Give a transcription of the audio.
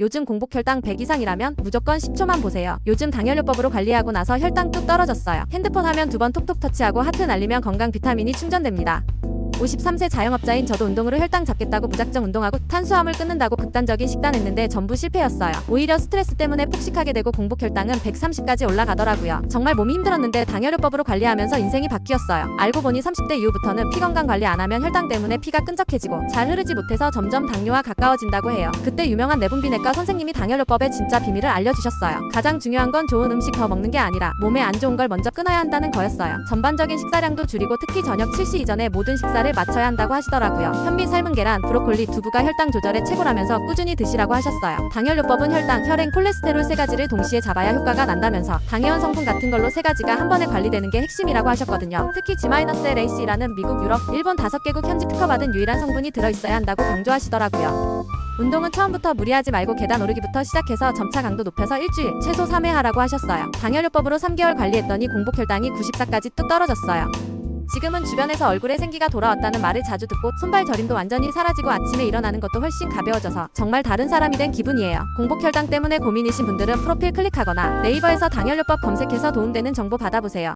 요즘 공복 혈당 100 이상이라면 무조건 10초만 보세요. 요즘 당혈요법으로 관리하고 나서 혈당 뚝 떨어졌어요. 핸드폰 하면 두 번 톡톡 터치하고 하트 날리면 건강 비타민이 충전됩니다. 53세 자영업자인 저도 운동으로 혈당 잡겠다고 무작정 운동하고 탄수화물 끊는다고 극단적인 식단했는데 전부 실패였어요. 오히려 스트레스 때문에 폭식하게 되고 공복 혈당은 130까지 올라가더라고요. 정말 몸이 힘들었는데 당혈요법으로 관리하면서 인생이 바뀌었어요. 알고 보니 30대 이후부터는 피 건강 관리 안 하면 혈당 때문에 피가 끈적해지고 잘 흐르지 못해서 점점 당뇨와 가까워진다고 해요. 그때 유명한 내분비내과 선생님이 당혈요법의 진짜 비밀을 알려주셨어요. 가장 중요한 건 좋은 음식 더 먹는 게 아니라 몸에 안 좋은 걸 먼저 끊어야 한다는 거였어요. 전반적인 식사량도 줄이고 특히 저녁 7시 이전에 모든 식사를 맞춰야 한다고 하시더라고요. 현미 삶은 계란, 브로콜리, 두부가 혈당 조절에 최고라면서 꾸준히 드시라고 하셨어요. 당혈요법은 혈당, 혈행, 콜레스테롤 세 가지를 동시에 잡아야 효과가 난다면서 당해원 성분 같은 걸로 세 가지가 한 번에 관리되는 게 핵심이라고 하셨거든요. 특히 G-LAC라는 미국, 유럽, 일본 다섯 개국 현지 특허받은 유일한 성분이 들어있어야 한다고 강조하시더라고요. 운동은 처음부터 무리하지 말고 계단 오르기부터 시작해서 점차 강도 높여서 일주일, 최소 3회 하라고 하셨어요. 당혈요법으로 3개월 관리했더니 공복 혈당이 94까지 뚝 떨어졌어요. 지금은 주변에서 얼굴에 생기가 돌아왔다는 말을 자주 듣고 손발 저림도 완전히 사라지고 아침에 일어나는 것도 훨씬 가벼워져서 정말 다른 사람이 된 기분이에요. 공복 혈당 때문에 고민이신 분들은 프로필 클릭하거나 네이버에서 당혈요법 검색해서 도움되는 정보 받아보세요.